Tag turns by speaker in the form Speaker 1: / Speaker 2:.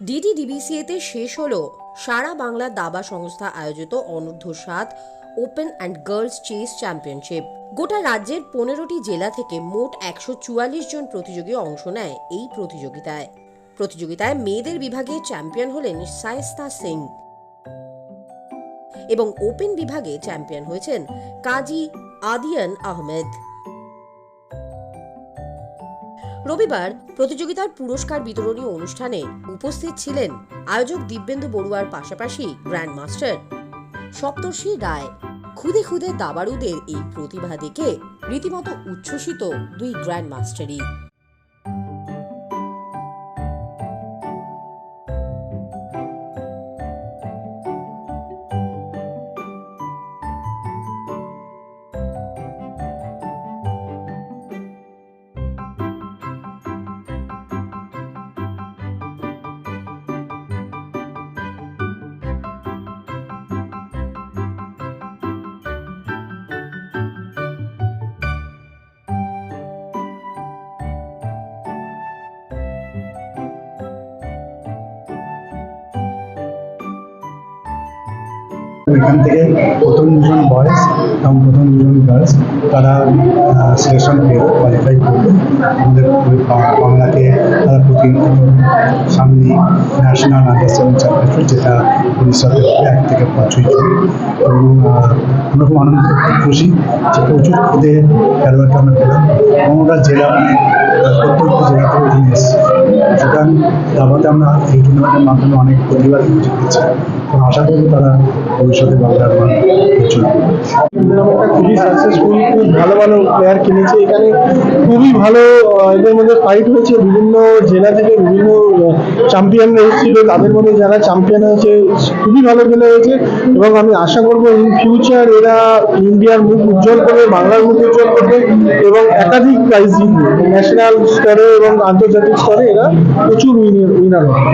Speaker 1: ডিডিডিবিসিএতে শেষ হলো সারা বাংলা দাবা সংস্থা আয়োজিত অনূর্ধ্ব সাত open and girls chess championship. গোটা রাজ্যের পনেরোটি জেলা থেকে মোট একশো চুয়াল্লিশ জন প্রতিযোগী অংশ নেয় এই প্রতিযোগিতায়। প্রতিযোগিতায় মেয়েদের বিভাগে চ্যাম্পিয়ন হলেন সায়স্তা সিং। এবং ওপেন বিভাগে চ্যাম্পিয়ন হয়েছেন কাজী আদিয়ান আহমেদ। রবিবার প্রতিযোগিতার পুরস্কার বিতরণী অনুষ্ঠানে উপস্থিত ছিলেন আয়োজক দিব্যেন্দু বড়ুয়ার পাশাপাশি গ্র্যান্ড মাস্টার সপ্তর্ষি রায়। খুদে খুদে দাবারুদের এই প্রতিভা দেখে রীতিমতো উচ্ছ্বসিত দুই গ্র্যান্ড মাস্টারই
Speaker 2: এখান থেকে প্রথম দুজন বয়েজ এবং প্রথম দুজন গার্লস তারা সিলেকশন পেয়ে কোয়ালিফাই করবে। আমাদের বাংলাকে তারা প্রতিনিধিত্ব সামনে ন্যাশনাল আন্ডার সেভেন চ্যাম্পিয়নশিপ যেটা হবে, এক থেকে পাঁচই জুন এবং আমরা খুব আনন্দ, খুব খুশি যে প্রচুর খুদে খেলোয়াড়কে আমরা পেলাম। এবং ওরা জেলা মানে দাবাতে আমরা এই টুর্নামেন্টের মাধ্যমে অনেক পরিবার সুযোগ পেয়েছি এবং আশা করব তারা ভবিষ্যতে বাংলার মান
Speaker 3: খুবই সাকসেসফুল খুব ভালো ভালো প্লেয়ার কিনেছে। এখানে খুবই ভালো এদের মধ্যে ফাইট হয়েছে বিভিন্ন জেলা থেকে বিভিন্ন চ্যাম্পিয়ন হয়েছিল তাদের মধ্যে যারা চ্যাম্পিয়ন হয়েছে, খুবই ভালো খেলে হয়েছে এবং আমি আশা করব ইন ফিউচার এরা ইন্ডিয়ার মুখ উজ্জ্বল করবে, বাংলার মুখ উজ্জ্বল করবে এবং একাধিক প্রাইজ জিতবে। ন্যাশনাল স্তরে এবং আন্তর্জাতিক স্তরে এরা প্রচুর উইনার উইনার হবে।